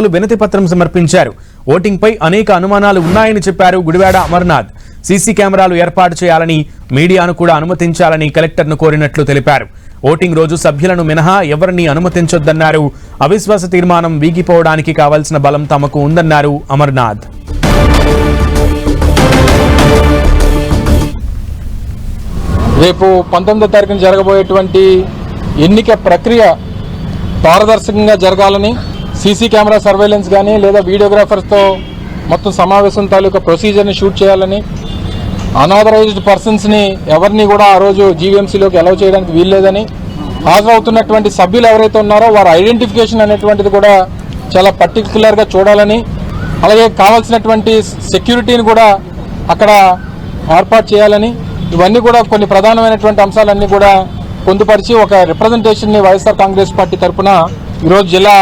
వినతి పత్రం సమర్పించారు. ఓటింగ్ పై అనేక అనుమానాలు ఉన్నాయని చెప్పారు గుడివాడ అమర్నాథ్. సీసీ కెమెరాలు ఏర్పాటు చేయాలని మీడియాను కూడా అనుమతించాలని కలెక్టర్ను కోరినట్లు తెలిపారు. ఓటింగ్ రోజు సభ్యులను మినహా ఎవరిని అనుమతించొద్దన్నారు. అవిశ్వాస తీర్మానం వీగిపోవడానికి కావాల్సిన బలం తమకు ఉందన్నారు అమర్నాథ్. రేపు పంతొమ్మిదో తారీఖున జరగబోయేటువంటి ఎన్నిక ప్రక్రియ పారదర్శకంగా జరగాలని సీసీ కెమెరా సర్వేలెన్స్ కానీ లేదా వీడియోగ్రాఫర్స్తో మొత్తం సమావేశం తాలూకా ప్రొసీజర్ని షూట్ చేయాలని అనాథరైజ్డ్ పర్సన్స్ని ఎవరిని కూడా ఆ రోజు జీవీఎంసీలోకి అలౌ చేయడానికి వీల్లేదని హాజరవుతున్నటువంటి సభ్యులు ఎవరైతే ఉన్నారో వారి ఐడెంటిఫికేషన్ అనేటువంటిది కూడా చాలా పర్టికులర్గా చూడాలని అలాగే కావాల్సినటువంటి సెక్యూరిటీని కూడా అక్కడ ఏర్పాటు చేయాలని ఇవన్నీ కూడా కొన్ని ప్రధానమైనటువంటి అంశాలన్నీ కూడా పొందుపరిచి ఒక రిప్రజెంటేషన్ని వైఎస్ఆర్ కాంగ్రెస్ పార్టీ తరఫున ఈరోజు జిల్లా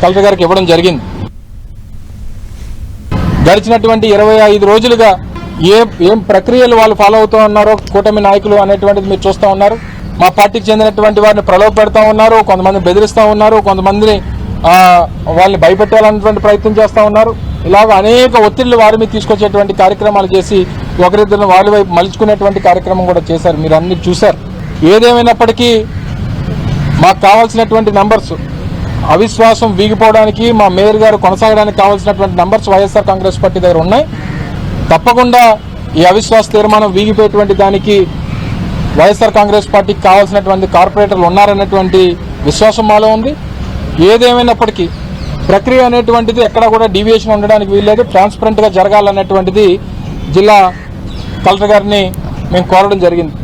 కలెక్టర్ గారికి ఇవ్వడం జరిగింది. గడిచినటువంటి ఇరవై ఐదు రోజులుగా ఏ ఏం ప్రక్రియలు వాళ్ళు ఫాలో అవుతూ ఉన్నారో కూటమి నాయకులు అనేటువంటిది మీరు చూస్తూ ఉన్నారు. మా పార్టీకి చెందినటువంటి వారిని ప్రలోభ పెడతా ఉన్నారు కొంతమంది బెదిరిస్తూ ఉన్నారు కొంతమందిని వాళ్ళని భయపెట్టాలన్నటువంటి ప్రయత్నం చేస్తూ ఉన్నారు. ఇలాగ అనేక ఒత్తిళ్ళు వారి మీద తీసుకొచ్చేటువంటి కార్యక్రమాలు చేసి ఒకరిద్దరిని వాళ్ళ వైపు మలుచుకునేటువంటి కార్యక్రమం కూడా చేశారు. మీరు అన్ని చూశారు. ఏదేమైనప్పటికీ మాకు కావాల్సినటువంటి నంబర్స్ అవిశ్వాసం వీగిపోవడానికి మా మేయర్ గారు కొనసాగడానికి కావాల్సినటువంటి నంబర్స్ వైఎస్ఆర్ కాంగ్రెస్ పార్టీ దగ్గర ఉన్నాయి. తప్పకుండా ఈ అవిశ్వాస తీర్మానం వీగిపోయేటువంటి దానికి వైఎస్ఆర్ కాంగ్రెస్ పార్టీకి కావాల్సినటువంటి కార్పొరేటర్లు ఉన్నారనేటువంటి విశ్వాసం మాలో ఉంది. ఏదేమైనప్పటికీ ప్రక్రియ అనేటువంటిది ఎక్కడ కూడా డీవియేషన్ ఉండడానికి వీల్లేదు. ట్రాన్స్పరెంట్గా జరగాలన్నటువంటిది జిల్లా కలెక్టర్ గారిని మేము కోరడం జరిగింది.